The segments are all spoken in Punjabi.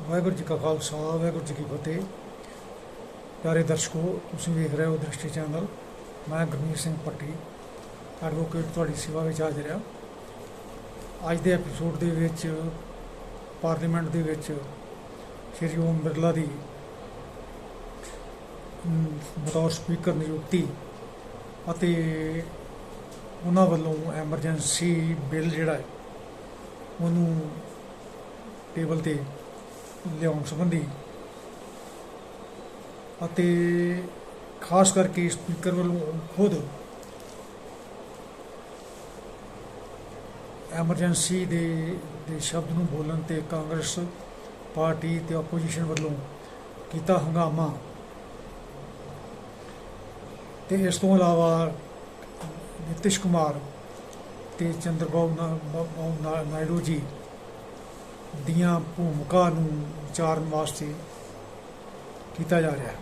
ਵਾਹਿਗੁਰੂ ਜੀ ਕਾ ਖਾਲਸਾ, ਵਾਹਿਗੁਰੂ ਜੀ ਕੀ ਫਤਿਹ। ਪਿਆਰੇ ਦਰਸ਼ਕੋ, ਤੁਸੀਂ ਵੇਖ ਰਹੇ ਹੋ ਦ੍ਰਿਸ਼ਟੀ ਚੈਨਲ। ਮੈਂ ਗੁਰਮੀਤ ਸਿੰਘ ਪੱਟੀ ਐਡਵੋਕੇਟ ਤੁਹਾਡੀ ਸੇਵਾ ਵਿੱਚ ਹਾਜ਼ਰ ਹਾਂ। ਅੱਜ ਦੇ ਐਪੀਸੋਡ ਦੇ ਵਿੱਚ ਪਾਰਲੀਮੈਂਟ ਦੇ ਵਿੱਚ ਸ਼੍ਰੀ ਓਮ ਬਿਰਲਾ ਦੀ ਬਤੌਰ ਸਪੀਕਰ ਨਿਯੁਕਤੀ ਅਤੇ ਉਹਨਾਂ ਵੱਲੋਂ ਐਮਰਜੈਂਸੀ ਬਿੱਲ ਜਿਹੜਾ ਹੈ, ਉਹਨੂੰ ਟੇਬਲ ਤੇ ਲਿਆਉਣ ਸੰਬੰਧੀ। ਅਤੇ ਖਾਸ ਕਰਕੇ ਸਪੀਕਰ ਵੱਲੋਂ ਖੁਦ ਐਮਰਜੈਂਸੀ ਦੇ ਦੇ ਸ਼ਬਦ ਨੂੰ ਬੋਲਣ ਤੇ ਕਾਂਗਰਸ ਪਾਰਟੀ ਤੇ ਆਪੋਜੀਸ਼ਨ ਵੱਲੋਂ ਕੀਤਾ ਹੰਗਾਮਾ। ਤੇ ਇਸ ਤੋਂ ਇਲਾਵਾ ਨਿਤਿਸ਼ ਕੁਮਾਰ ਤੇ ਚੰਦਰਬਾਬੂ ਨਾ- ਨਾਇਡੂ ਜੀ ਦੀਆਂ ਭੂਮਿਕਾ ਨੂੰ ਵਿਚਾਰਨ ਵਾਸਤੇ ਕੀਤਾ ਜਾ ਰਿਹਾ ਹੈ।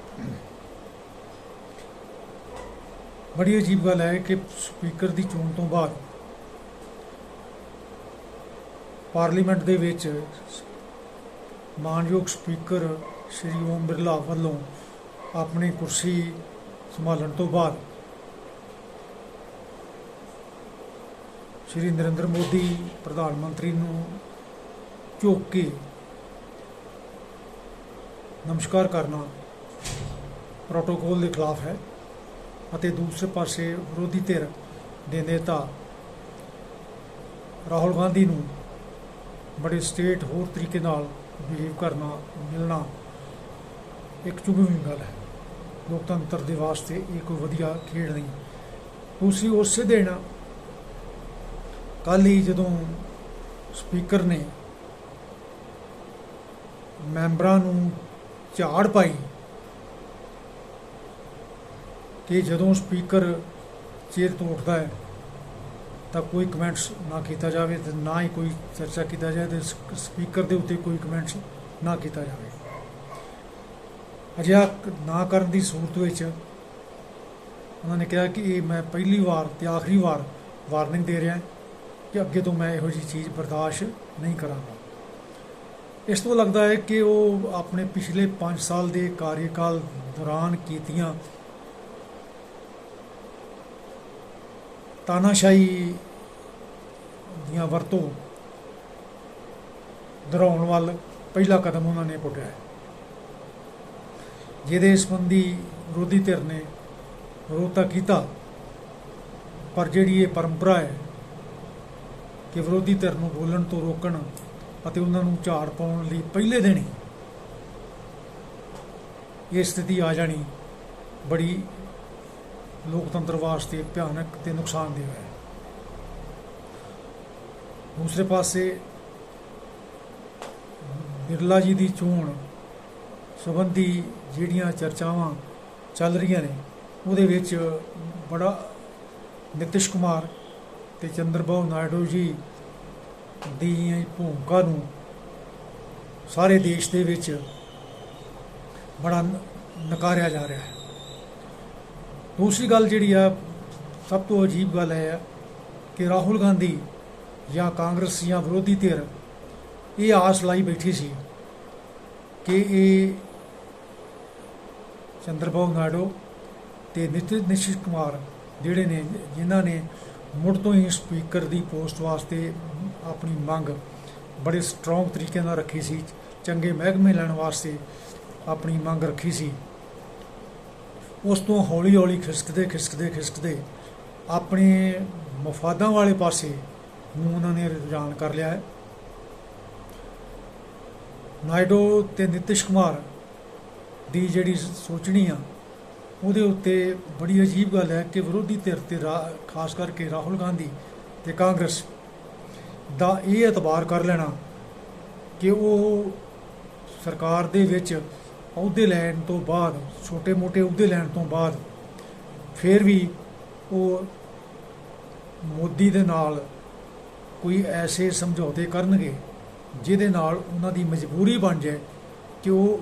ਬੜੀ ਅਜੀਬ ਗੱਲ ਹੈ ਕਿ ਸਪੀਕਰ ਦੀ ਚੋਣ ਤੋਂ ਬਾਅਦ ਪਾਰਲੀਮੈਂਟ ਦੇ ਵਿੱਚ ਮਾਨਯੋਗ ਸਪੀਕਰ ਸ਼੍ਰੀ ਓਮ ਬਿਰਲਾ ਵੱਲੋਂ ਆਪਣੀ ਕੁਰਸੀ ਸੰਭਾਲਣ ਤੋਂ ਬਾਅਦ ਸ਼੍ਰੀ ਨਰਿੰਦਰ ਮੋਦੀ, ਪ੍ਰਧਾਨ ਮੰਤਰੀ ਨੂੰ ਝੁੱਕ ਕੇ ਨਮਸਕਾਰ ਕਰਨਾ ਪ੍ਰੋਟੋਕੋਲ ਦੇ ਖਿਲਾਫ ਹੈ ਅਤੇ ਦੂਸਰੇ ਪਾਸੇ ਵਿਰੋਧੀ ਧਿਰ ਦੇ ਨੇਤਾ ਰਾਹੁਲ ਗਾਂਧੀ ਨੂੰ ਬੜੇ ਸਟੇਟ ਹੋਰ ਤਰੀਕੇ ਨਾਲ ਬਿਹੇਵ ਕਰਨਾ, ਮਿਲਣਾ ਇੱਕ ਚੁਭਵੀਂ ਗੱਲ ਹੈ। ਲੋਕਤੰਤਰ ਦੇ ਵਾਸਤੇ ਇਹ ਕੋਈ ਵਧੀਆ ਖੇਡ ਨਹੀਂ। ਦੂਸਰੀ ਉਸੇ ਦਿਨ ਕੱਲ੍ਹ ਹੀ ਜਦੋਂ ਸਪੀਕਰ ਨੇ ਮੈਂਬਰਾਂ ਨੂੰ ਝਾੜ ਪਾਈ ਕਿ ਜਦੋਂ ਸਪੀਕਰ ਚੇਅਰ ਤੋਂ ਉੱਠਦਾ ਹੈ, ਤਾਂ ਕੋਈ ਕਮੈਂਟਸ ਨਾ ਕੀਤਾ ਜਾਵੇ ਤੇ ਨਾ ਹੀ ਕੋਈ ਚਰਚਾ ਕੀਤਾ ਜਾਏ ਤੇ ਸਪੀਕਰ ਦੇ ਉੱਤੇ ਕੋਈ ਕਮੈਂਟਸ ਨਾ ਕੀਤਾ ਜਾਵੇ। ਅਜਿਹਾ ਨਾ ਕਰਨ ਦੀ ਸੂਰਤ ਵਿੱਚ ਉਹਨਾਂ ਨੇ ਕਿਹਾ ਕਿ ਇਹ ਮੈਂ ਪਹਿਲੀ ਵਾਰ ਤੇ ਆਖਰੀ ਵਾਰ ਵਾਰਨਿੰਗ ਦੇ ਰਿਹਾ ਕਿ ਅੱਗੇ ਤੋਂ ਮੈਂ ਇਹੋ ਜਿਹੀ ਚੀਜ਼ ਬਰਦਾਸ਼ਤ ਨਹੀਂ ਕਰਾਂਗਾ। ਇਸ ਤੋਂ ਲੱਗਦਾ ਹੈ ਕਿ ਉਹ ਆਪਣੇ ਪਿਛਲੇ 5 ਸਾਲ ਦੇ ਕਾਰਜਕਾਲ ਦੌਰਾਨ ਕੀਤੀਆਂ ਤਾਨਾਸ਼ਾਹੀ ਦੀਆਂ ਵਰਤੋਂ ਦੁਹਰਾਉਣ ਵੱਲ ਪਹਿਲਾ ਕਦਮ ਉਹਨਾਂ ਨੇ ਪੁੱਟਿਆ ਹੈ, ਜਿਹਦੇ ਸੰਬੰਧੀ ਵਿਰੋਧੀ ਧਿਰ ਨੇ ਵਿਰੋਧਤਾ ਕੀਤਾ, ਪਰ ਜਿਹੜੀ ਇਹ ਪਰੰਪਰਾ ਹੈ ਕਿ ਵਿਰੋਧੀ ਧਿਰ ਨੂੰ ਬੋਲਣ ਤੋਂ ਰੋਕਣ ਅਤੇ ਉਹਨਾਂ ਨੂੰ ਝਾੜ ਪਾਉਣ ਲਈ ਪਹਿਲੇ ਦਿਨ ਹੀ ਇਹ ਸਥਿਤੀ ਆ ਜਾਣੀ ਬੜੀ ਲੋਕਤੰਤਰ ਵਾਸਤੇ ਭਿਆਨਕ ਤੇ ਨੁਕਸਾਨਦੇਹ ਹੈ। ਦੂਸਰੇ ਪਾਸੇ ਬਿਰਲਾ ਜੀ ਦੀ ਚੋਣ ਸੰਬੰਧੀ ਜਿਹੜੀਆਂ ਚਰਚਾਵਾਂ ਚੱਲ ਰਹੀਆਂ ਨੇ, ਉਹਦੇ ਵਿੱਚ ਬੜਾ ਨਿਤਿਸ਼ ਕੁਮਾਰ ਤੇ ਚੰਦਰਬਾਬੂ ਨਾਇਡੂ ਜੀ ਦੀ ਭੂਮਿਕਾ ਨੂੰ ਸਾਰੇ ਦੇਸ਼ ਦੇ ਵਿੱਚ ਬੜਾ ਨਕਾਰਿਆ ਜਾ ਰਿਹਾ ਹੈ। ਦੂਸਰੀ ਗੱਲ ਜਿਹੜੀ ਆ, ਸਭ ਤੋਂ ਅਜੀਬ ਗੱਲ ਇਹ ਹੈ ਕਿ ਰਾਹੁਲ ਗਾਂਧੀ ਜਾਂ ਕਾਂਗਰਸ ਜਾਂ ਵਿਰੋਧੀ ਧਿਰ ਇਹ ਆਸ ਲਾਈ ਬੈਠੀ ਸੀ ਕਿ ਇਹ ਚੰਦਰਬਾਬੂ ਨਾਇਡੂ ਤੇ ਨਿਤਿਨ ਨਿਸ਼ਿਤ ਕੁਮਾਰ ਜਿਹੜੇ ਨੇ, ਜਿਨ੍ਹਾਂ ਨੇ ਮੁੜ ਤੋਂ ਹੀ ਸਪੀਕਰ ਦੀ ਪੋਸਟ ਵਾਸਤੇ ਆਪਣੀ ਮੰਗ ਬੜੇ ਸਟਰੋਂਗ ਤਰੀਕੇ ਨਾਲ ਰੱਖੀ ਸੀ, ਚੰਗੇ ਮਹਿਕਮੇ ਲੈਣ ਵਾਸਤੇ ਆਪਣੀ ਮੰਗ ਰੱਖੀ ਸੀ। ਉਸ ਤੋਂ ਹੌਲੀ ਹੌਲੀ ਖਿਸਕਦੇ ਖਿਸਕਦੇ ਖਿਸਕਦੇ ਆਪਣੇ ਮਫਾਦਾਂ ਵਾਲੇ ਪਾਸੇ ਨੂੰ ਉਹਨਾਂ ਨੇ ਰੁਝਾਨ ਕਰ ਲਿਆ ਹੈ। ਨਾਇਡੂ ਤੇ ਨਿਤਿਸ਼ ਕੁਮਾਰ ਦੀ ਜਿਹੜੀ ਸੋਚਣੀ ਆ ਉਹਦੇ ਉੱਤੇ ਬੜੀ ਅਜੀਬ ਗੱਲ ਹੈ ਕਿ ਵਿਰੋਧੀ ਧਿਰ ਤੇ ਰਾ- ਖਾਸ ਕਰਕੇ ਰਾਹੁਲ ਗਾਂਧੀ ਤੇ ਕਾਂਗਰਸ ਦਾ ਇਹ ਇਤਬਾਰ ਕਰ ਲੈਣਾ ਕਿ ਉਹ ਸਰਕਾਰ ਦੇ ਵਿੱਚ ਅਹੁਦੇ ਲੈਣ ਤੋਂ ਬਾਅਦ, ਛੋਟੇ-ਮੋਟੇ ਅਹੁਦੇ ਲੈਣ ਤੋਂ ਬਾਅਦ ਫਿਰ ਵੀ ਉਹ ਮੋਦੀ ਦੇ ਨਾਲ ਕੋਈ ਐਸੇ ਸਮਝੌਤੇ ਕਰਨਗੇ ਜਿਹਦੇ ਨਾਲ ਉਹਨਾਂ ਦੀ ਮਜਬੂਰੀ ਬਣ ਜਾਏ ਕਿ ਉਹ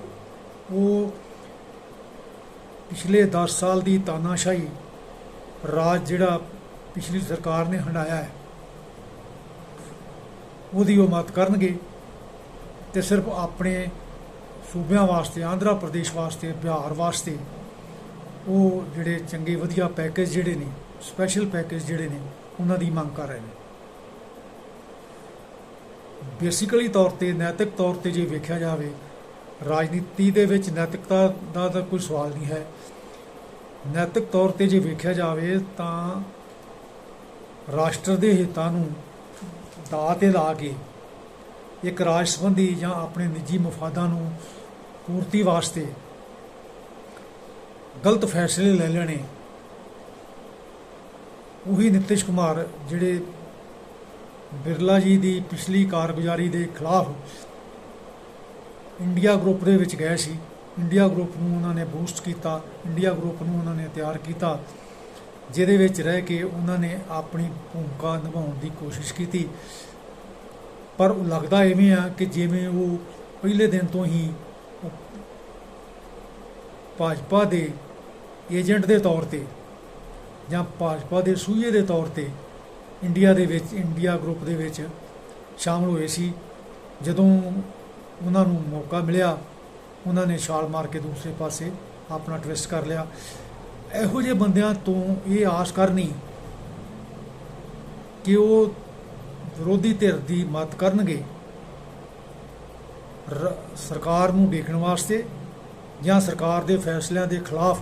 ਉਹ ਪਿਛਲੇ 10 ਸਾਲ ਦੀ ਤਾਨਾਸ਼ਾਹੀ ਰਾਜ ਜਿਹੜਾ ਪਿਛਲੀ ਸਰਕਾਰ ਨੇ ਹੰਡਾਇਆ ਹੈ, ਉਹਦੀ ਉਹ ਮਤ ਕਰਨਗੇ ਤੇ ਸਿਰਫ ਆਪਣੇ ਸੂਬਿਆਂ ਵਾਸਤੇ, ਆਂਧਰਾ ਪ੍ਰਦੇਸ਼ ਵਾਸਤੇ, ਬਿਹਾਰ ਵਾਸਤੇ ਉਹ ਜਿਹੜੇ ਚੰਗੇ ਵਧੀਆ ਪੈਕੇਜ ਜਿਹੜੇ ਨੇ ਸਪੈਸ਼ਲ ਪੈਕੇਜ ਜਿਹੜੇ ਨੇ, ਉਹਨਾਂ ਦੀ ਮੰਗ ਕਰ ਰਹੇ ਨੇ। ਬੇਸਿਕਲੀ ਤੌਰ ਤੇ, ਨੈਤਿਕ ਤੌਰ ਤੇ ਜੇ ਵੇਖਿਆ ਜਾਵੇ ਰਾਜਨੀਤੀ ਦੇ ਵਿੱਚ ਨੈਤਿਕਤਾ ਦਾ ਤਾਂ ਕੋਈ ਸਵਾਲ ਨਹੀਂ ਹੈ। ਨੈਤਿਕ ਤੌਰ ਤੇ ਜੇ ਵੇਖਿਆ ਜਾਵੇ ਤਾਂ ਰਾਸ਼ਟਰ ਦੇ ਹਿੱਤਾਂ ਨੂੰ ਦਾ ਤੇ ਲਾ ਕੇ ਇੱਕ ਰਾਜ ਸੰਬੰਧੀ ਜਾਂ ਆਪਣੇ ਨਿੱਜੀ ਮਫਾਦਾਂ ਨੂੰ ਪੂਰਤੀ ਵਾਸਤੇ ਗਲਤ ਫੈਸਲੇ ਲੈ ਲੈਣੇ, ਉਹੀ ਨਿਤਿਸ਼ ਕੁਮਾਰ ਜਿਹੜੇ ਬਿਰਲਾ ਜੀ ਦੀ ਪਿਛਲੀ ਕਾਰਗੁਜ਼ਾਰੀ ਦੇ ਖਿਲਾਫ ਇੰਡੀਆ ਗਰੁੱਪ ਦੇ ਵਿੱਚ ਗਏ ਸੀ। ਇੰਡੀਆ ਗਰੁੱਪ ਨੂੰ ਉਹਨਾਂ ਨੇ ਬੂਸਟ ਕੀਤਾ। ਇੰਡੀਆ ਗਰੁੱਪ ਨੂੰ ਉਹਨਾਂ ਨੇ ਤਿਆਰ ਕੀਤਾ, ਜਿਹਦੇ ਵਿੱਚ ਰਹਿ ਕੇ ਉਹਨਾਂ ਨੇ ਆਪਣੀ ਭੂਮਿਕਾ ਨਿਭਾਉਣ ਦੀ ਕੋਸ਼ਿਸ਼ ਕੀਤੀ। ਪਰ ਉਹ ਲੱਗਦਾ ਐਵੇਂ ਆ ਕਿ ਜਿਵੇਂ ਉਹ ਪਹਿਲੇ ਦਿਨ ਤੋਂ ਹੀ ਭਾਜਪਾ ਦੇ ਏਜੰਟ ਦੇ ਤੌਰ ਤੇ ਜਾਂ ਭਾਜਪਾ ਦੇ ਸੂਈਏ ਦੇ ਤੌਰ ਤੇ ਇੰਡੀਆ ਦੇ ਵਿੱਚ, ਇੰਡੀਆ ਗਰੁੱਪ ਦੇ ਵਿੱਚ ਸ਼ਾਮਲ ਹੋਏ ਸੀ। ਜਦੋਂ ਉਹਨਾਂ ਨੂੰ ਮੌਕਾ ਮਿਲਿਆ। ਉਹਨਾਂ ਨੇ ਛਾਲ ਮਾਰ ਕੇ ਦੂਸਰੇ ਪਾਸੇ ਆਪਣਾ ਟਵਿਸਟ ਕਰ ਲਿਆ। ਇਹੋ ਜਿਹੇ ਬੰਦਿਆਂ ਤੋਂ ਇਹ ਆਸ ਕਰਨੀ ਕਿ ਉਹ ਵਿਰੋਧੀ ਧਿਰ ਦੀ ਮਦਦ ਕਰਨਗੇ। ਰ- ਸਰਕਾਰ ਨੂੰ ਦੇਖਣ ਵਾਸਤੇ ਜਾਂ ਸਰਕਾਰ ਦੇ ਫੈਸਲਿਆਂ ਦੇ ਖਿਲਾਫ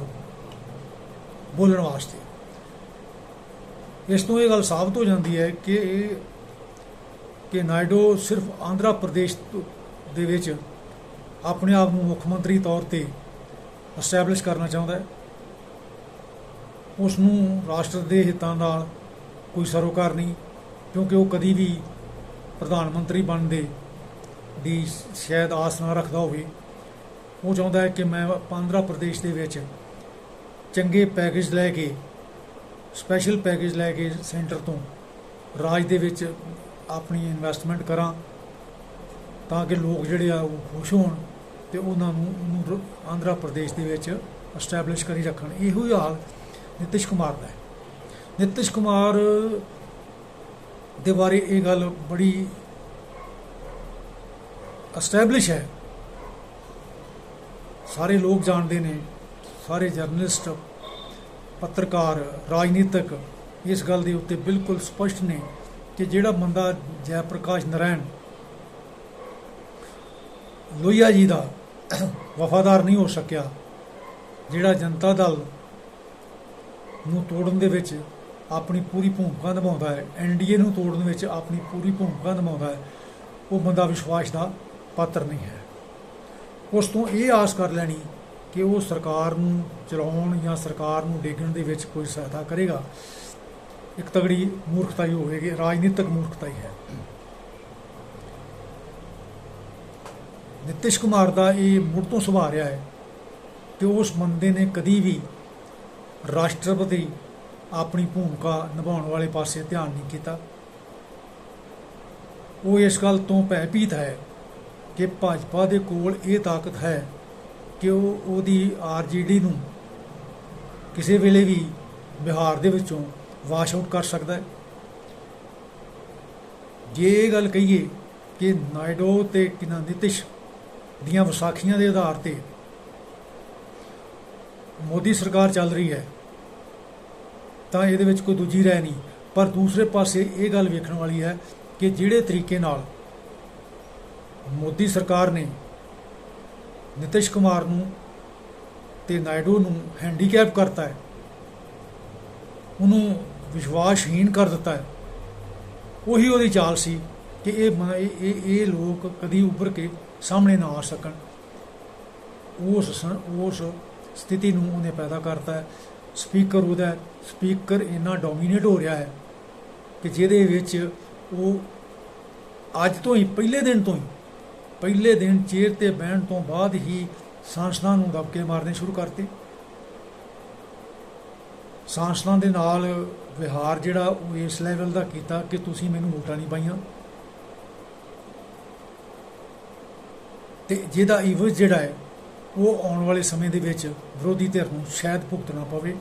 ਬੋਲਣ ਵਾਸਤੇ। ਇਸ ਤੋਂ ਇਹ ਗੱਲ ਸਾਬਤ ਹੋ ਜਾਂਦੀ ਹੈ ਕਿ ਇਹ ਕਿ ਨਾਇਡੂ ਸਿਰਫ ਆਂਧਰਾ ਪ੍ਰਦੇਸ਼ ਤੋਂ- ਦੇ ਵਿੱਚ ਆਪਣੇ ਆਪ ਨੂੰ ਮੁੱਖ ਮੰਤਰੀ ਤੌਰ ਤੇ ਐਸਟੈਬਲਿਸ਼ ਕਰਨਾ ਚਾਹੁੰਦਾ ਹੈ। ਉਸ ਨੂੰ ਰਾਸ਼ਟਰ ਦੇ ਹਿੱਤਾਂ ਨਾਲ ਕੋਈ ਸਰੋਕਾਰ ਨਹੀਂ, ਕਿਉਂਕਿ ਉਹ ਕਦੀ ਵੀ ਪ੍ਰਧਾਨ ਮੰਤਰੀ ਬਣਨ ਦੀ ਸ਼ਾਇਦ ਆਸ ਨਾ ਰੱਖਦਾ ਹੋਵੇ। ਉਹ ਚਾਹੁੰਦਾ ਹੈ ਕਿ ਮੈਂ ਆਂਧਰਾ ਪ੍ਰਦੇਸ਼ ਦੇ ਵਿੱਚ ਚੰਗੇ ਪੈਕੇਜ ਲੈ ਕੇ ਸਪੈਸ਼ਲ ਪੈਕੇਜ ਲੈ ਕੇ ਸੈਂਟਰ ਤੋਂ ਰਾਜ ਦੇ ਵਿੱਚ ਆਪਣੀ ਇਨਵੈਸਟਮੈਂਟ ਕਰਾਂ। ਤਾਂ ਕਿ ਲੋਕ ਜਿਹੜੇ ਆ ਉਹ ਖੁਸ਼ ਹੋਣ ਤੇ ਉਹਨਾਂ ਨੂੰ ਉਹਨੂੰ ਆਂਧਰਾ ਪ੍ਰਦੇਸ਼ ਦੇ ਵਿੱਚ ਐਸਟੈਬਲਿਸ਼ ਕਰੀ ਰੱਖਣ। ਇਹੋ ਹੀ ਹਾਲ ਨਿਤਿਸ਼ ਕੁਮਾਰ ਦਾ ਹੈ। ਨਿਤਿਸ਼ ਕੁਮਾਰ ਦੇ ਬਾਰੇ ਇਹ ਗੱਲ ਬੜੀ ਐਸਟੈਬਲਿਸ਼ ਹੈ। ਸਾਰੇ ਲੋਕ ਜਾਣਦੇ ਨੇ, ਸਾਰੇ ਜਰਨਲਿਸਟ ਪੱਤਰਕਾਰ, ਰਾਜਨੀਤਿਕ ਇਸ ਗੱਲ ਦੇ ਉੱਤੇ ਬਿਲਕੁਲ ਸਪਸ਼ਟ ਨੇ ਕਿ ਜਿਹੜਾ ਬੰਦਾ ਜੈ ਪ੍ਰਕਾਸ਼ ਨਰਾਇਣ ਲੋਹੀਆ ਜੀ ਦਾ ਵਫਾਦਾਰ ਨਹੀਂ ਹੋ ਸਕਿਆ, ਜਿਹੜਾ ਜਨਤਾ ਦਲ ਨੂੰ ਤੋੜਨ ਦੇ ਵਿੱਚ ਆਪਣੀ ਪੂਰੀ ਭੂਮਿਕਾ ਨਿਭਾਉਂਦਾ ਹੈ ਐਨਡੀਏ ਨੂੰ ਤੋੜਨ ਵਿੱਚ ਆਪਣੀ ਪੂਰੀ ਭੂਮਿਕਾ ਨਿਭਾਉਂਦਾ ਹੈ, ਉਹ ਬੰਦਾ ਵਿਸ਼ਵਾਸ ਦਾ ਪਾਤਰ ਨਹੀਂ ਹੈ। ਉਸ ਤੋਂ ਇਹ ਆਸ ਕਰ ਲੈਣੀ ਕਿ ਉਹ ਸਰਕਾਰ ਨੂੰ ਚਲਾਉਣ ਜਾਂ ਸਰਕਾਰ ਨੂੰ ਡੇਗਣ ਦੇ ਵਿੱਚ ਕੋਈ ਸਹਾਇਤਾ ਕਰੇਗਾ। ਇੱਕ ਤਗੜੀ ਮੂਰਖਤਾ ਹੀ ਹੋਵੇਗੀ, ਰਾਜਨੀਤਿਕ ਮੂਰਖਤਾ ਹੀ ਹੈ। ਨਿਤਿਸ਼ ਕੁਮਾਰ ਦਾ ਇਹ ਮੁੜ ਤੋਂ ਸੁਭਾਅ ਰਿਹਾ ਹੈ ਕਿ ਉਸ ਬੰਦੇ ਨੇ ਕਦੀ ਵੀ ਰਾਸ਼ਟਰਪਤੀ ਆਪਣੀ ਭੂਮਿਕਾ ਨਿਭਾਉਣ ਵਾਲੇ ਪਾਸੇ ਧਿਆਨ ਨਹੀਂ ਕੀਤਾ। ਉਹ ਇਸ ਗੱਲ ਤੋਂ ਭੈਭੀਤ ਹੈ ਕਿ ਭਾਜਪਾ ਦੇ ਕੋਲ ਇਹ ਤਾਕਤ ਹੈ ਕਿ ਉਹ ਉਹਦੀ ਆਰਜੀਡੀ ਨੂੰ ਕਿਸੇ ਵੇਲੇ ਵੀ ਬਿਹਾਰ ਦੇ ਵਿੱਚੋਂ ਵਾਸ਼ ਆਊਟ ਕਰ ਸਕਦਾ ਹੈ। ਜੇ ਇਹ ਗੱਲ ਕਹੀਏ ਕਿ ਨਾਇਡੋ ਤੇ ਕਿਨਾ ਨਿਤਿਸ਼ ਦੀਆਂ ਵਿਸਾਖੀਆਂ ਦੇ ਆਧਾਰ ਤੇ ਮੋਦੀ ਸਰਕਾਰ ਚੱਲ ਰਹੀ ਹੈ, ਤਾਂ ਇਹਦੇ ਵਿੱਚ ਕੋਈ ਦੂਜੀ ਰਹਿ ਨਹੀਂ। ਪਰ ਦੂਸਰੇ ਪਾਸੇ ਇਹ ਗੱਲ ਵੇਖਣ ਵਾਲੀ ਹੈ ਕਿ ਜਿਹੜੇ ਤਰੀਕੇ ਨਾਲ ਮੋਦੀ ਸਰਕਾਰ ਨੇ ਨਿਤਿਸ਼ ਕੁਮਾਰ ਨੂੰ ਤੇ ਨਾਇਡੂ ਨੂੰ ਹੈਂਡੀਕੈਪ ਕਰਤਾ ਹੈ, ਉਹਨੂੰ ਵਿਸ਼ਵਾਸਹੀਣ ਕਰ ਦਿੱਤਾ ਹੈ, ਉਹੀ ਉਹਦੀ ਚਾਲ ਸੀ ਕਿ ਇਹ ਮ- ਇਹ ਇਹ- ਲੋਕ ਕਦੀ ਉੱਭਰ ਕੇ ਸਾਹਮਣੇ ਨਾ ਆ ਸਕਣ। ਉਸ ਉਸ ਸਥਿਤੀ ਨੂੰ ਉਹਨੇ ਪੈਦਾ ਕਰਤਾ ਹੈ। ਸਪੀਕਰ ਉਹਦਾ, ਸਪੀਕਰ ਇੰਨਾ ਡੋਮੀਨੇਟ ਹੋ ਰਿਹਾ ਹੈ ਕਿ ਜਿਹਦੇ ਵਿੱਚ ਉਹ ਅੱਜ ਤੋਂ ਹੀ, ਪਹਿਲੇ ਦਿਨ ਤੋਂ ਹੀ, ਪਹਿਲੇ ਦਿਨ ਚੇਅਰ ਤੇ ਬਹਿਣ ਤੋਂ ਬਾਅਦ ਹੀ ਸਾਂਸਦਾਂ ਨੂੰ ਦਬਕੇ ਮਾਰਨੇ ਸ਼ੁਰੂ ਕਰਤੇ। ਸਾਂਸਦਾਂ ਦੇ ਨਾਲ ਵਿਹਾਰ ਜਿਹੜਾ ਉਹ ਇਸ ਲੈਵਲ ਦਾ ਕੀਤਾ ਕਿ ਤੁਸੀਂ ਮੈਨੂੰ ਵੋਟਾਂ ਨਹੀਂ ਪਾਈਆਂ। ਤੇ ਜਿਹਦਾ ਇਵਜ਼ ਜਿਹੜਾ ਹੈ, ਉਹ ਆਉਣ ਵਾਲੇ ਸਮੇਂ ਦੇ ਵਿੱਚ ਵਿਰੋਧੀ ਧਿਰ ਨੂੰ ਸ਼ਾਇਦ ਭੁਗਤਣਾ ਪਵੇ।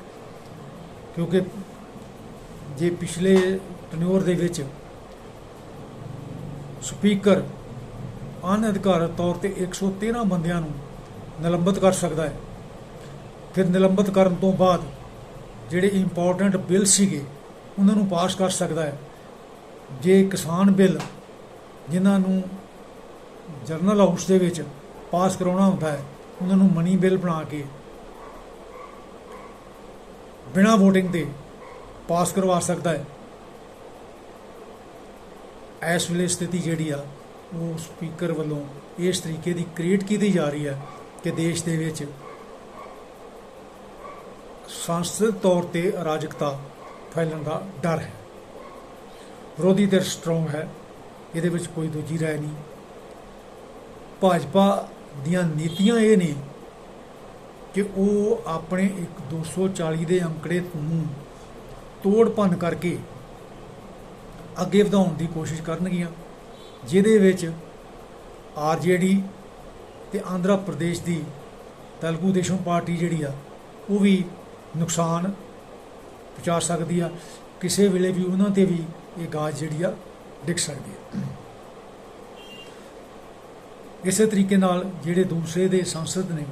ਕਿਉਂਕਿ ਜੇ ਪਿਛਲੇ ਟਨਿਓਰ ਦੇ ਵਿੱਚ ਸਪੀਕਰ ਅਨਅਧਿਕਾਰਤ ਤੌਰ ਤੇ 113 ਬੰਦਿਆਂ ਨੂੰ ਨਿਲੰਬਿਤ ਕਰ ਸਕਦਾ ਹੈ, ਫਿਰ ਨਿਲੰਬਿਤ ਕਰਨ ਤੋਂ ਬਾਅਦ ਜਿਹੜੇ ਇੰਪੋਰਟੈਂਟ ਬਿੱਲ ਸੀਗੇ, ਉਹਨਾਂ ਨੂੰ ਪਾਸ ਕਰ ਸਕਦਾ ਹੈ। ਜੇ ਕਿਸਾਨ ਬਿੱਲ ਜਿਨ੍ਹਾਂ ਨੂੰ ਜਰਨਲ ਹਾਊਸ ਦੇ ਵਿੱਚ ਪਾਸ ਕਰਾਉਣਾ ਹੁੰਦਾ ਹੈ, ਉਹਨਾਂ ਨੂੰ ਮਨੀ ਬਿੱਲ ਬਣਾ ਕੇ ਬਿਨਾਂ VOTING ਦੇ ਪਾਸ ਕਰਵਾ ਸਕਦਾ ਹੈ। ਇਸ ਵੇਲੇ ਸਥਿਤੀ ਜਿਹੜੀ ਆ, ਉਹ ਸਪੀਕਰ ਵੱਲੋਂ ਇਸ ਤਰੀਕੇ ਦੀ ਕ੍ਰੀਏਟ ਕੀਤੀ ਜਾ ਰਹੀ ਹੈ ਕਿ ਦੇਸ਼ ਦੇ ਵਿੱਚ ਸੰਸਦ ਤੌਰ ਤੇ ਅਰਾਜਕਤਾ ਫੈਲਣ ਦਾ ਡਰ ਹੈ। ਵਿਰੋਧੀ ਧਿਰ ਸਟਰੋਂਗ ਹੈ, ਇਹਦੇ ਵਿੱਚ ਕੋਈ ਦੂਜੀ ਰਾਏ ਨਹੀਂ। ਭਾਜਪਾ ਦੀਆਂ ਨੀਤੀਆਂ ਇਹ ਨੇ ਕਿ ਉਹ ਆਪਣੇ ਇੱਕ 240 ਦੇ ਅੰਕੜੇ ਨੂੰ ਤੋੜ ਭੰਨ ਕਰਕੇ ਅੱਗੇ ਵਧਾਉਣ ਦੀ ਕੋਸ਼ਿਸ਼ ਕਰਨਗੀਆਂ, ਜਿਹਦੇ ਵਿੱਚ ਆਰਜੇਡੀ ਤੇ ਆਂਧਰਾ ਪ੍ਰਦੇਸ਼ ਦੀ ਤੇਲਗੂ ਦੇਸ਼ਮ ਪਾਰਟੀ ਜਿਹੜੀ ਆ, ਉਹ ਵੀ ਨੁਕਸਾਨ ਪਹੁੰਚਾ ਸਕਦੀ ਆ। ਕਿਸੇ ਵੇਲੇ ਵੀ ਉਹਨਾਂ ਤੇ ਵੀ ਇਹ ਗਾਜ ਜਿਹੜੀ ਆ ਡਿੱਗ ਸਕਦੀ ਹੈ ਇਸੇ ਤਰੀਕੇ ਨਾਲ ਜਿਹੜੇ ਦੂਸਰੇ ਦੇ ਸੰਸਦ ਨੇ,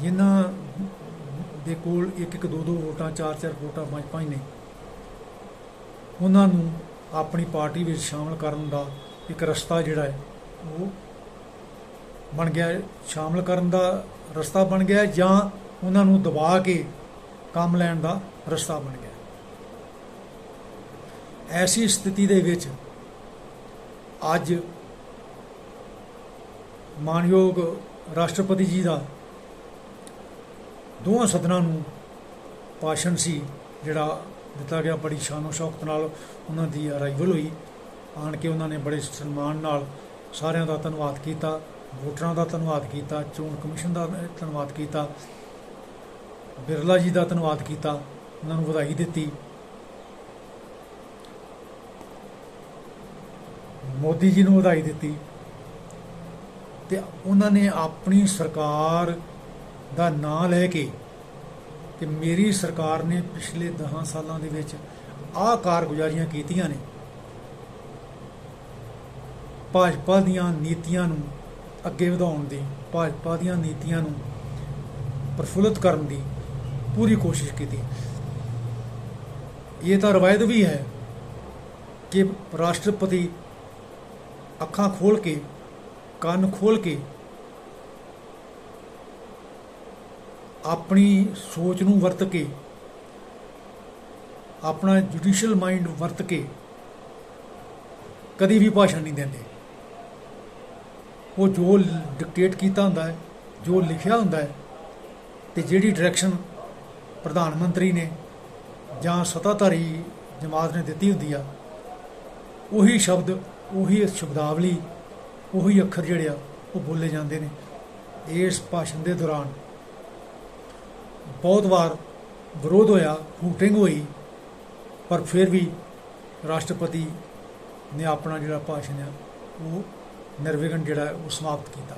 ਜਿਨ੍ਹਾਂ ਦੇ ਕੋਲ ਇੱਕ ਇੱਕ ਦੋ ਦੋ ਵੋਟਾਂ ਚਾਰ ਚਾਰ ਵੋਟਾਂ ਪੰਜ ਪੰਜ ਨੇ, ਉਹਨਾਂ ਨੂੰ ਆਪਣੀ ਪਾਰਟੀ ਵਿੱਚ ਸ਼ਾਮਲ ਕਰਨ ਦਾ ਇੱਕ ਰਸਤਾ ਜਿਹੜਾ ਹੈ, ਉਹ ਬਣ ਗਿਆ। ਹੈ ਸ਼ਾਮਲ ਕਰਨ ਦਾ ਰਸਤਾ ਬਣ ਗਿਆ ਜਾਂ ਉਹਨਾਂ ਨੂੰ ਦਬਾ ਕੇ ਕੰਮ ਲੈਣ ਦਾ ਰਸਤਾ ਬਣ ਗਿਆ। ਐਸੀ ਸਥਿਤੀ ਦੇ ਵਿੱਚ ਅੱਜ ਮਾਨਯੋਗ ਰਾਸ਼ਟਰਪਤੀ ਜੀ ਦਾ ਦੋਵਾਂ ਸਦਨਾਂ ਨੂੰ ਭਾਸ਼ਣ ਸੀ, ਜਿਹੜਾ ਦਿੱਤਾ ਗਿਆ ਬੜੀ ਸ਼ਾਨੋ ਸ਼ੌਕਤ ਨਾਲ ਉਹਨਾਂ ਦੀ ਅਰਾਈਵਲ ਹੋਈ। ਆਣ ਕੇ ਉਹਨਾਂ ਨੇ ਬੜੇ ਸਨਮਾਨ ਨਾਲ ਸਾਰਿਆਂ ਦਾ ਧੰਨਵਾਦ ਕੀਤਾ, ਵੋਟਰਾਂ ਦਾ ਧੰਨਵਾਦ ਕੀਤਾ, ਚੋਣ ਕਮਿਸ਼ਨ ਦਾ ਧੰਨਵਾਦ ਕੀਤਾ, ਬਿਰਲਾ ਜੀ ਦਾ ਧੰਨਵਾਦ ਕੀਤਾ, ਉਹਨਾਂ ਨੂੰ ਵਧਾਈ ਦਿੱਤੀ। ਮੋਦੀ ਜੀ ਨੂੰ ਵਧਾਈ ਦਿੱਤੀ। ਤੇ ਉਹਨਾਂ ਨੇ ਆਪਣੀ ਸਰਕਾਰ ਦਾ ਨਾਂ ਲੈ ਕੇ ਕਿ ਮੇਰੀ ਸਰਕਾਰ ਨੇ ਪਿਛਲੇ 10 ਸਾਲਾਂ ਦੇ ਵਿੱਚ ਆਹ ਕਾਰਗੁਜ਼ਾਰੀਆਂ ਕੀਤੀਆਂ ਨੇ। ਭਾਜਪਾ ਦੀਆਂ ਨੀਤੀਆਂ ਨੂੰ ਅੱਗੇ ਵਧਾਉਣ ਦੀ, ਭਾਜਪਾ ਦੀਆਂ ਨੀਤੀਆਂ ਨੂੰ ਪ੍ਰਫੁੱਲਤ ਕਰਨ ਦੀ ਪੂਰੀ ਕੋਸ਼ਿਸ਼ ਕੀਤੀ। ਇਹ ਤਾਂ ਰਵਾਇਤ ਵੀ ਹੈ ਕਿ ਰਾਸ਼ਟਰਪਤੀ ਅੱਖਾਂ ਖੋਲ ਕੇ ਕੰਨ ਖੋਲ ਕੇ ਆਪਣੀ ਸੋਚ ਨੂੰ ਵਰਤ ਕੇ, ਆਪਣਾ ਜੁਡੀਸ਼ੀਅਲ ਮਾਈਂਡ ਵਰਤ ਕੇ ਕਦੀ ਵੀ ਭਾਸ਼ਣ ਨਹੀਂ ਦਿੰਦੇ। ਉਹ ਜੋ ਡਿਕਟੇਟ ਕੀਤਾ ਹੁੰਦਾ ਹੈ, ਜੋ ਲਿਖਿਆ ਹੁੰਦਾ ਹੈ, ਤੇ ਜਿਹੜੀ ਡਾਇਰੈਕਸ਼ਨ ਪ੍ਰਧਾਨ ਮੰਤਰੀ ਨੇ ਜਾਂ ਸੱਤਾਧਾਰੀ ਜਮਾਤ ਨੇ ਦਿੱਤੀ ਹੁੰਦੀ ਆ, ਉਹੀ ਸ਼ਬਦ, ਉਹੀ ਸ਼ਬਦਾਵਲੀ ਉਹੀ ਅੱਖਰ ਜਿਹੜੇ ਆ, ਉਹ ਬੋਲੇ ਜਾਂਦੇ ਨੇ। ਇਸ ਭਾਸ਼ਣ ਦੇ ਦੌਰਾਨ ਬਹੁਤ ਵਾਰ ਵਿਰੋਧ ਹੋਇਆ, ਹੂਟਿੰਗ ਹੋਈ, ਪਰ ਫਿਰ ਵੀ ਰਾਸ਼ਟਰਪਤੀ ਨੇ ਆਪਣਾ ਜਿਹੜਾ ਭਾਸ਼ਣ ਆ, ਉਹ ਨਿਰਵਿਘਨ ਜਿਹੜਾ ਉਹ ਸਮਾਪਤ ਕੀਤਾ।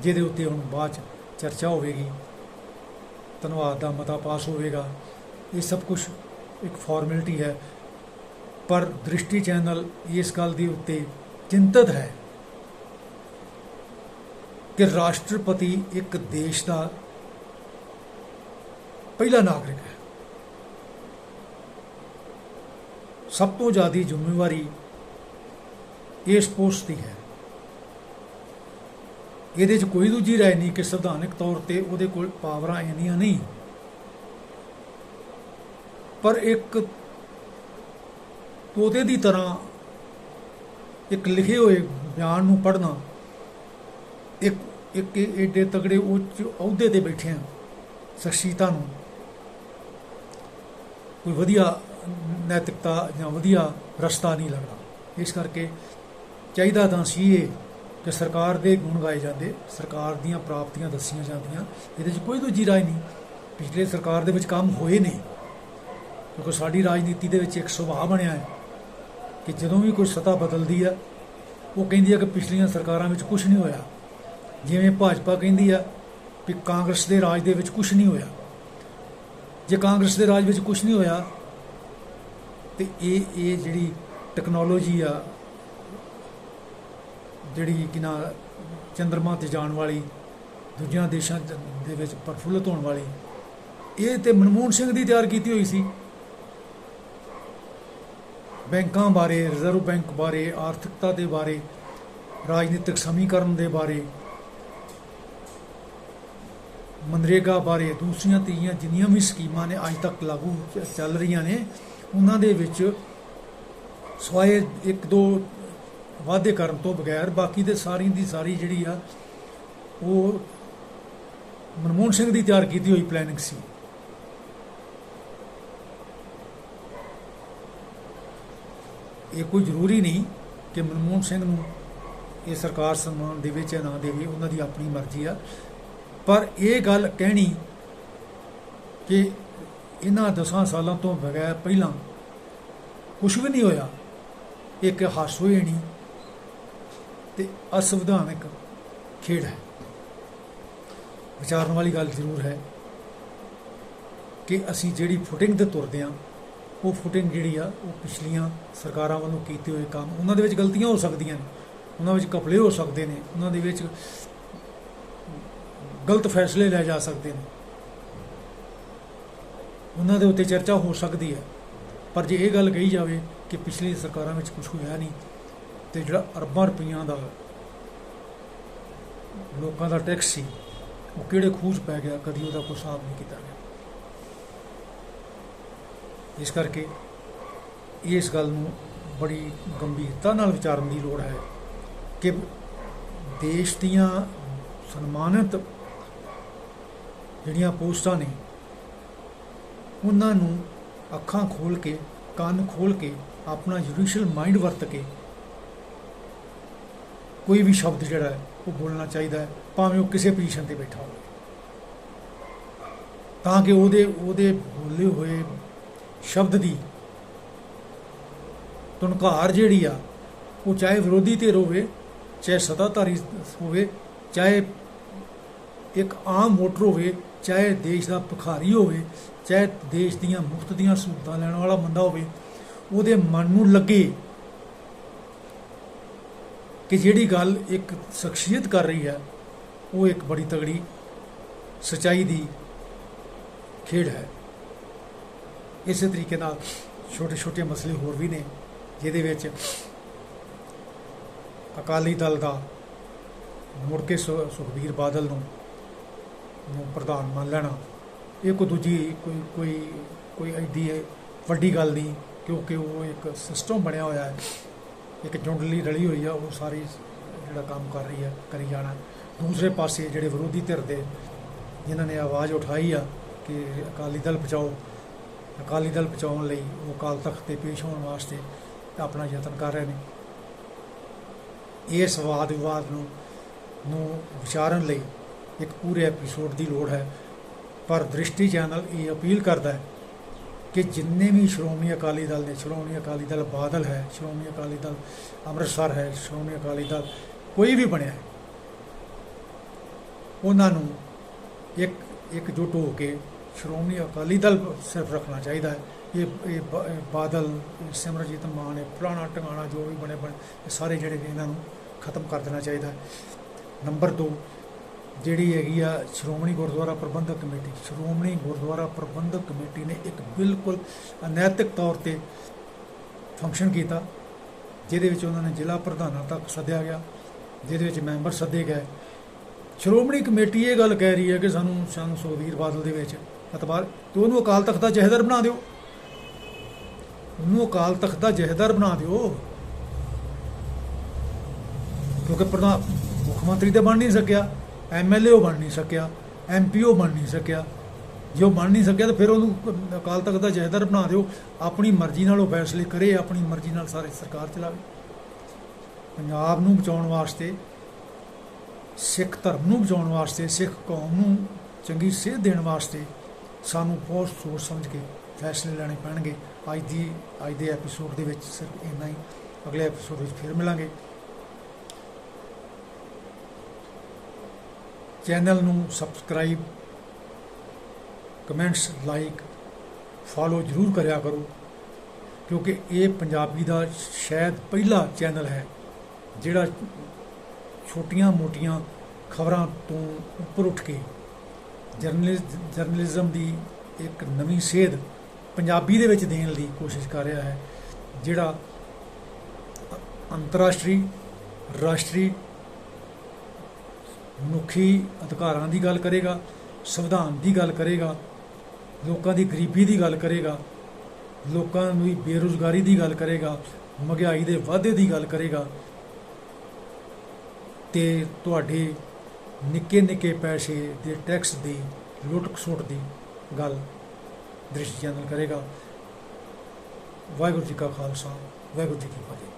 ਜਿਹਦੇ ਉੱਤੇ ਹੁਣ ਬਾਅਦ ਚ ਚਰਚਾ ਹੋਵੇਗੀ। ਧੰਨਵਾਦ, ਦਾ ਮਤਾ ਪਾਸ ਹੋਵੇਗਾ। ਇਹ ਸਭ ਕੁਝ ਇੱਕ ਫਾਰਮੈਲਿਟੀ ਹੈ। ਪਰ ਦ੍ਰਿਸ਼ਟੀ ਚੈਨਲ ਇਸ ਗੱਲ ਦੇ ਉੱਤੇ ਚਿੰਤਤ ਹੈ ਕਿ ਰਾਸ਼ਟਰਪਤੀ ਇੱਕ ਦੇਸ਼ ਦਾ ਪਹਿਲਾ ਨਾਗਰਿਕ ਹੈ। ਸਭ ਤੋਂ ਜ਼ਿਆਦਾ ਜ਼ਿੰਮੇਵਾਰੀ ਇਸ ਪੋਸਟ ਦੀ ਹੈ। ਇਹਦੇ 'ਚ ਕੋਈ ਦੂਜੀ ਰਾਏ ਨਹੀਂ ਕਿ ਸੰਵਿਧਾਨਕ ਤੌਰ ਤੇ ਉਹਦੇ ਕੋਲ ਪਾਵਰਾਂ ਇੰਨੀਆਂ ਨਹੀਂ। ਪਰ ਇੱਕ ਤੋਤੇ ਦੀ ਤਰ੍ਹਾਂ ਇੱਕ ਲਿਖੇ ਹੋਏ ਬਿਆਨ ਨੂੰ ਪੜ੍ਹਨਾ ਇੱਕ ਇੱਕ ਏਡੇ ਤਗੜੇ ਉੱਚ ਅਹੁਦੇ ਤੇ ਬੈਠੇ ਆ ਸ਼ਖਸੀਅਤਾਂ ਨੂੰ। ਕੋਈ ਵਧੀਆ ਨੈਤਿਕਤਾ ਜਾਂ ਵਧੀਆ ਰਸਤਾ ਨਹੀਂ ਲੱਗਦਾ। ਇਸ ਕਰਕੇ ਚਾਹੀਦਾ ਤਾਂ ਸੀ ਇਹ ਕਿ ਸਰਕਾਰ ਦੇ ਗੁਣ ਗਾਏ ਜਾਂਦੇ, ਸਰਕਾਰ ਦੀਆਂ ਪ੍ਰਾਪਤੀਆਂ ਦੱਸੀਆਂ ਜਾਂਦੀਆਂ। ਇਹਦੇ 'ਚ ਕੋਈ ਦੂਜੀ ਰਾਏ ਨਹੀਂ। ਪਿਛਲੇ ਸਰਕਾਰ ਦੇ ਵਿੱਚ ਕੰਮ ਹੋਏ ਨੇ। ਕਿਉਂਕਿ ਸਾਡੀ ਰਾਜਨੀਤੀ ਦੇ ਵਿੱਚ ਇੱਕ ਸੁਭਾਅ ਬਣਿਆ ਹੈ ਕਿ ਜਦੋਂ ਵੀ ਕੋਈ ਸੱਤਾ ਬਦਲਦੀ ਆ ਉਹ ਕਹਿੰਦੀ ਆ ਕਿ ਪਿਛਲੀਆਂ ਸਰਕਾਰਾਂ ਵਿੱਚ ਕੁਝ ਨਹੀਂ ਹੋਇਆ। ਜਿਵੇਂ ਭਾਜਪਾ ਕਹਿੰਦੀ ਆ ਕਿ ਕਾਂਗਰਸ ਦੇ ਰਾਜ ਦੇ ਵਿੱਚ ਕੁਝ ਨਹੀਂ ਹੋਇਆ। ਜੇ ਕਾਂਗਰਸ ਦੇ ਰਾਜ ਵਿੱਚ ਕੁਝ ਨਹੀਂ ਹੋਇਆ, ਤੇ ਇਹ ਇਹ ਜਿਹੜੀ ਟੈਕਨੋਲੋਜੀ ਆ, ਜਿਹੜੀ ਕਿ ਨਾ, ਚੰਦਰਮਾ ਤੇ ਜਾਣ ਵਾਲੀ, ਦੂਜਿਆਂ ਦੇਸ਼ਾਂ ਚ- ਦੇ ਵਿੱਚ ਪ੍ਰਫੁੱਲਤ ਹੋਣ ਵਾਲੀ, ਇਹ ਤੇ ਮਨਮੋਹਨ ਸਿੰਘ ਦੀ ਤਿਆਰ ਕੀਤੀ ਹੋਈ ਸੀ। ਬੈਂਕਾਂ ਬਾਰੇ, ਰਿਜ਼ਰਵ ਬੈਂਕ ਬਾਰੇ, ਆਰਥਿਕਤਾ ਦੇ ਬਾਰੇ, ਰਾਜਨੀਤਿਕ ਸਮੀਕਰਨ ਦੇ ਬਾਰੇ ਮਨਰੇਗਾ ਬਾਰੇ ਦੂਸਰੀਆਂ ਤੀਆਂ ਜਿੰਨੀਆਂ ਵੀ ਸਕੀਮਾਂ ਨੇ ਅੱਜ ਤੱਕ ਲਾਗੂ ਚੱਲ ਰਹੀਆਂ ਨੇ, ਉਹਨਾਂ ਦੇ ਵਿੱਚ ਸਵਾਏ ਇੱਕ ਦੋ ਵਾਅਦੇ ਕਰਨ ਤੋਂ ਬਗੈਰ ਬਾਕੀ ਦੇ ਸਾਰੀ ਦੀ ਸਾਰੀ ਜਿਹੜੀ ਆ, ਉਹ ਮਨਮੋਹਨ ਸਿੰਘ ਦੀ ਤਿਆਰ ਕੀਤੀ ਹੋਈ ਪਲੈਨਿੰਗ ਸੀ। ਇਹ ਕੋਈ ਜ਼ਰੂਰੀ ਨਹੀਂ ਕਿ ਮਨਮੋਹਨ ਸਿੰਘ ਨੂੰ ਇਹ ਸਰਕਾਰ ਸਨਮਾਨ ਦੇਵੇ ਜਾਂ ਨਾ ਦੇਵੇ, ਉਹਨਾਂ ਦੀ ਆਪਣੀ ਮਰਜ਼ੀ ਆ। ਪਰ ਇਹ ਗੱਲ ਕਹਿਣੀ ਕਿ ਇਹਨਾਂ ਦਸਾਂ ਸਾਲਾਂ ਤੋਂ ਬਗੈਰ ਪਹਿਲਾਂ ਕੁਝ ਵੀ ਨਹੀਂ ਹੋਇਆ। ਇੱਕ ਹਾਸੋਹੀਣੀ ਤੇ ਅਸੰਵਿਧਾਨਕ ਖੇਡ ਹੈ। ਵਿਚਾਰਨ ਵਾਲੀ ਗੱਲ ਜ਼ਰੂਰ ਹੈ ਕਿ ਅਸੀਂ ਜਿਹੜੀ ਫੁਟਿੰਗ ਤੇ ਤੁਰਦੇ ਹਾਂ, ਉਹ ਫੁਟਿੰਗ ਜਿਹੜੀ ਆ, ਉਹ ਪਿਛਲੀਆਂ ਸਰਕਾਰਾਂ ਵੱਲੋਂ ਕੀਤੇ ਹੋਏ ਕੰਮ, ਉਹਨਾਂ ਦੇ ਵਿੱਚ ਗਲਤੀਆਂ ਹੋ ਸਕਦੀਆਂ ਨੇ, ਉਹਨਾਂ ਵਿੱਚ ਕਪੜੇ ਹੋ ਸਕਦੇ ਨੇ, ਉਹਨਾਂ ਦੇ ਵਿੱਚ ਗਲਤ ਫੈਸਲੇ ਲੈ ਜਾ ਸਕਦੇ ਨੇ। ਉਹਨਾਂ ਦੇ ਉੱਤੇ ਚਰਚਾ ਹੋ ਸਕਦੀ ਹੈ। ਪਰ ਜੇ ਇਹ ਗੱਲ ਕਹੀ ਜਾਵੇ ਕਿ ਪਿਛਲੀ ਸਰਕਾਰਾਂ ਵਿੱਚ ਕੁਝ ਹੋਇਆ ਨਹੀਂ, ਤੇ ਜਿਹੜਾ ਅਰਬਾਂ ਰੁਪਈਆਂ ਦਾ ਲੋਕਾਂ ਦਾ ਟੈਕਸ ਸੀ, ਉਹ ਕਿਹੜੇ ਖੂਜ ਪੈ ਗਿਆ, ਕਦੀ ਉਹਦਾ ਕੋਈ ਹਿਸਾਬ ਨਹੀਂ ਕੀਤਾ ਗਿਆ। ਇਸ ਕਰਕੇ ਇਸ ਗੱਲ ਨੂੰ ਬੜੀ ਗੰਭੀਰਤਾ ਨਾਲ ਵਿਚਾਰਨ ਦੀ ਲੋੜ ਹੈ ਕਿ ਦੇਸ਼ ਦੀਆਂ ਸਨਮਾਨਿਤ ਜਿਹੜੀਆਂ ਪੋਸਟਾਂ ਨੇ, ਉਹਨਾਂ ਨੂੰ ਅੱਖਾਂ ਖੋਲ ਕੇ, ਕੰਨ ਖੋਲ ਕੇ, ਆਪਣਾ ਜੁਡੀਸ਼ੀਅਲ ਮਾਈਂਡ ਵਰਤ ਕੇ ਕੋਈ ਵੀ ਸ਼ਬਦ ਜਿਹੜਾ ਹੈ, ਉਹ ਬੋਲਣਾ ਚਾਹੀਦਾ ਹੈ, ਭਾਵੇਂ ਉਹ ਕਿਸੇ ਪੋਜੀਸ਼ਨ ਤੇ ਬੈਠਾ ਹੋਵੇ। ਤਾਂ ਕਿ ਉਹਦੇ ਉਹਦੇ ਬੋਲੇ ਹੋਏ ਸ਼ਬਦ ਦੀ ਤੁਨਕਾਰ ਜਿਹੜੀ ਆ, ਉਹ ਚਾਹੇ ਵਿਰੋਧੀ ਧਿਰ ਹੋਵੇ, ਚਾਹੇ ਸਤਾਧਾਰੀ ਹੋਵੇ, ਚਾਹੇ ਇੱਕ ਆਮ ਵੋਟਰ ਹੋਵੇ ਚਾਹੇ ਦੇਸ਼ ਦਾ ਭਿਖਾਰੀ ਹੋਵੇ, ਚਾਹੇ ਦੇਸ਼ ਦੀਆਂ ਮੁਫਤ ਦੀਆਂ ਸਹੂਲਤਾਂ ਲੈਣ ਵਾਲਾ ਬੰਦਾ ਹੋਵੇ, ਉਹਦੇ ਮਨ ਨੂੰ ਲੱਗੇ ਕਿ ਜਿਹੜੀ ਗੱਲ ਇੱਕ ਸ਼ਖਸੀਅਤ ਕਰ ਰਹੀ ਹੈ, ਉਹ ਇੱਕ ਬੜੀ ਤਗੜੀ ਸਚਾਈ ਦੀ ਖੇਡ ਹੈ। ਇਸੇ ਤਰੀਕੇ ਨਾਲ ਛੋਟੇ ਛੋਟੇ ਮਸਲੇ ਹੋਰ ਵੀ ਨੇ, ਜਿਹਦੇ ਵਿੱਚ ਅਕਾਲੀ ਦਲ ਦਾ ਮੁੜ ਕੇ ਸੁ- ਸੁਖਬੀਰ ਬਾਦਲ ਨੂੰ ਨੂੰ ਪ੍ਰਧਾਨ ਮੰਨ ਲੈਣਾ। ਇਹ ਕੋਈ ਦੂਜੀ ਕੋਈ ਕੋਈ ਕੋਈ ਐਡੀ ਵੱਡੀ ਗੱਲ ਨਹੀਂ, ਕਿਉਂਕਿ ਉਹ ਇੱਕ ਸਿਸਟਮ ਬਣਿਆ ਹੋਇਆ ਹੈ। ਇੱਕ ਜੁੰਡਲੀ ਰਲੀ ਹੋਈ ਆ, ਉਹ ਸਾਰੀ ਜਿਹੜਾ ਕੰਮ ਕਰ ਰਹੀ ਆ ਕਰੀ ਜਾਣਾ। ਦੂਸਰੇ ਪਾਸੇ ਜਿਹੜੇ ਵਿਰੋਧੀ ਧਿਰ ਦੇ, ਜਿਨ੍ਹਾਂ ਨੇ ਆਵਾਜ਼ ਉਠਾਈ ਆ ਕਿ ਅਕਾਲੀ ਦਲ ਬਚਾਓ, ਅਕਾਲੀ ਦਲ ਬਚਾਉਣ ਲਈ ਉਹ ਅਕਾਲ ਤਖਤ ਤੇ ਪੇਸ਼ ਹੋਣ ਵਾਸਤੇ ਆਪਣਾ ਯਤਨ ਕਰ ਰਹੇ ਨੇ। ਇਸ ਵਾਦ ਵਿਵਾਦ ਨੂੰ ਨੂੰ ਵਿਚਾਰਨ ਲਈ ਇੱਕ ਪੂਰੇ ਐਪੀਸੋਡ ਦੀ ਲੋੜ ਹੈ। ਪਰ ਦ੍ਰਿਸ਼ਟੀ ਚੈਨਲ ਇਹ ਅਪੀਲ ਕਰਦਾ ਹੈ ਕਿ ਜਿੰਨੇ ਵੀ ਸ਼੍ਰੋਮਣੀ ਅਕਾਲੀ ਦਲ ਨੇ, ਸ਼੍ਰੋਮਣੀ ਅਕਾਲੀ ਦਲ ਬਾਦਲ ਹੈ, ਸ਼੍ਰੋਮਣੀ ਅਕਾਲੀ ਦਲ ਅੰਮ੍ਰਿਤਸਰ ਹੈ, ਸ਼੍ਰੋਮਣੀ ਅਕਾਲੀ ਦਲ ਕੋਈ ਵੀ ਬਣਿਆ ਉਹਨਾਂ ਨੂੰ ਇੱਕ ਇੱਕ ਇੱਕਜੁੱਟ ਹੋ ਕੇ ਸ਼੍ਰੋਮਣੀ ਅਕਾਲੀ ਦਲ ਸਿਰਫ ਰੱਖਣਾ ਚਾਹੀਦਾ ਹੈ। ਇਹ ਇਹ ਬਾਦਲ ਇਹ ਸਿਮਰਜੀਤ ਮਾਨ, ਇਹ ਪੁਰਾਣਾ ਟਿਕਾਣਾ ਜੋ ਵੀ ਬਣੇ ਬਣੇ ਇਹ ਸਾਰੇ ਜਿਹੜੇ ਨੇ ਇਹਨਾਂ ਨੂੰ ਖਤਮ ਕਰ ਦੇਣਾ ਚਾਹੀਦਾ ਹੈ। ਨੰਬਰ 2 ਜਿਹੜੀ ਹੈਗੀ ਆ ਸ਼੍ਰੋਮਣੀ ਗੁਰਦੁਆਰਾ ਪ੍ਰਬੰਧਕ ਕਮੇਟੀ, ਸ਼੍ਰੋਮਣੀ ਗੁਰਦੁਆਰਾ ਪ੍ਰਬੰਧਕ ਕਮੇਟੀ ਨੇ ਇੱਕ ਬਿਲਕੁਲ ਅਨੈਤਿਕ ਤੌਰ ਤੇ ਫੰਕਸ਼ਨ ਕੀਤਾ, ਜਿਹਦੇ ਵਿੱਚ ਉਹਨਾਂ ਨੇ ਜ਼ਿਲ੍ਹਾ ਪ੍ਰਧਾਨਾਂ ਤੱਕ ਸੱਦਿਆ ਗਿਆ, ਜਿਹਦੇ ਵਿੱਚ ਮੈਂਬਰ ਸੱਦੇ ਗਏ। ਸ਼੍ਰੋਮਣੀ ਕਮੇਟੀ ਇਹ ਗੱਲ ਕਹਿ ਰਹੀ ਹੈ ਕਿ ਸਾਨੂੰ ਸਾਨੂੰ ਸੁਖਬੀਰ ਬਾਦਲ ਦੇ ਵਿੱਚ ਅਤਬਾਰ ਤੇ ਉਹਨੂੰ ਅਕਾਲ ਤਖਤ ਦਾ ਜਹੇਦਾਰ ਬਣਾ ਦਿਓ। ਉਹਨੂੰ ਅਕਾਲ ਤਖਤ ਦਾ ਜਹੇਦਾਰ ਬਣਾ ਦਿਓ। ਕਿਉਂਕਿ ਪ੍ਰਧਾਨ ਮੁੱਖ ਮੰਤਰੀ ਤੇ ਬਣ ਨਹੀਂ ਸਕਿਆ। ਐਮਐਲਏ ਉਹ ਬਣ ਨਹੀਂ ਸਕਿਆ ਐਮਪੀ ਉਹ ਬਣ ਨਹੀਂ ਸਕਿਆ। ਜੇ ਉਹ ਬਣ ਨਹੀਂ ਸਕਿਆ ਤਾਂ ਫਿਰ ਉਹਨੂੰ ਅਕਾਲ ਤਖਤ ਦਾ ਜਹੇਦਾਰ ਬਣਾ ਦਿਓ। ਆਪਣੀ ਮਰਜ਼ੀ ਨਾਲ ਉਹ ਫੈਸਲੇ ਕਰੇ, ਆਪਣੀ ਮਰਜ਼ੀ ਨਾਲ ਸਾਰੀ ਸਰਕਾਰ ਚਲਾਵੇ। ਪੰਜਾਬ ਨੂੰ ਬਚਾਉਣ ਵਾਸਤੇ, ਸਿੱਖ ਧਰਮ ਨੂੰ ਬਚਾਉਣ ਵਾਸਤੇ, ਸਿੱਖ ਕੌਮ ਨੂੰ ਚੰਗੀ ਸੇਧ ਦੇਣ ਵਾਸਤੇ ਸਾਨੂੰ ਬਹੁਤ ਸੋਚ ਸਮਝ ਕੇ ਫੈਸਲੇ ਲੈਣੇ ਪੈਣਗੇ। ਅੱਜ ਦੀ, ਅੱਜ ਦੇ ਐਪੀਸੋਡ ਦੇ ਵਿੱਚ ਸਿਰਫ ਇੰਨਾ ਹੀ। ਅਗਲੇ ਐਪੀਸੋਡ ਵਿੱਚ ਫਿਰ ਮਿਲਾਂਗੇ। ਚੈਨਲ ਨੂੰ ਸਬਸਕ੍ਰਾਈਬ, ਕਮੈਂਟਸ, ਲਾਈਕ, ਫਾਲੋ ਜਰੂਰ ਕਰਿਆ ਕਰੋ, ਕਿਉਂਕਿ ਇਹ ਪੰਜਾਬੀ ਦਾ ਸ਼ਾਇਦ ਪਹਿਲਾ ਚੈਨਲ ਹੈ, ਜਿਹੜਾ ਛੋਟੀਆਂ-ਮੋਟੀਆਂ ਖਬਰਾਂ ਤੋਂ ਉੱਪਰ ਉੱਠ ਕੇ ਜਰਨਲਿਜ਼ ਜਰਨਲਿਜ਼ਮ ਦੀ ਇੱਕ ਨਵੀਂ ਸੇਧ ਪੰਜਾਬੀ ਦੇ ਵਿੱਚ ਦੇਣ ਦੀ ਕੋਸ਼ਿਸ਼ ਕਰ ਰਿਹਾ ਹੈ, ਜਿਹੜਾ ਅੰਤਰਰਾਸ਼ਟਰੀ, ਰਾਸ਼ਟਰੀ ਮਨੁੱਖੀ ਅਧਿਕਾਰਾਂ ਦੀ ਗੱਲ ਕਰੇਗਾ, ਸੰਵਿਧਾਨ ਦੀ ਗੱਲ ਕਰੇਗਾ, ਲੋਕਾਂ ਦੀ ਗਰੀਬੀ ਦੀ ਗੱਲ ਕਰੇਗਾ, ਲੋਕਾਂ ਦੀ ਬੇਰੁਜ਼ਗਾਰੀ ਦੀ ਗੱਲ ਕਰੇਗਾ, ਮਹਿੰਗਾਈ ਦੇ ਵਾਧੇ ਦੀ ਗੱਲ ਕਰੇਗਾ। ਤੇ ਤੁਹਾਡੇ ਨਿੱਕੇ ਨਿੱਕੇ ਪੈਸੇ ਦੇ ਟੈਕਸ ਦੀ ਲੁੱਟ ਖਸੁੱਟ ਦੀ ਗੱਲ ਦ੍ਰਿਸ਼ਟੀ ਚੈਨਲ ਕਰੇਗਾ। ਵਾਹਿਗੁਰੂ ਜੀ ਕਾ ਖਾਲਸਾ, ਵਾਹਿਗੁਰੂ ਜੀ ਕੀ ਫਤਿਹ।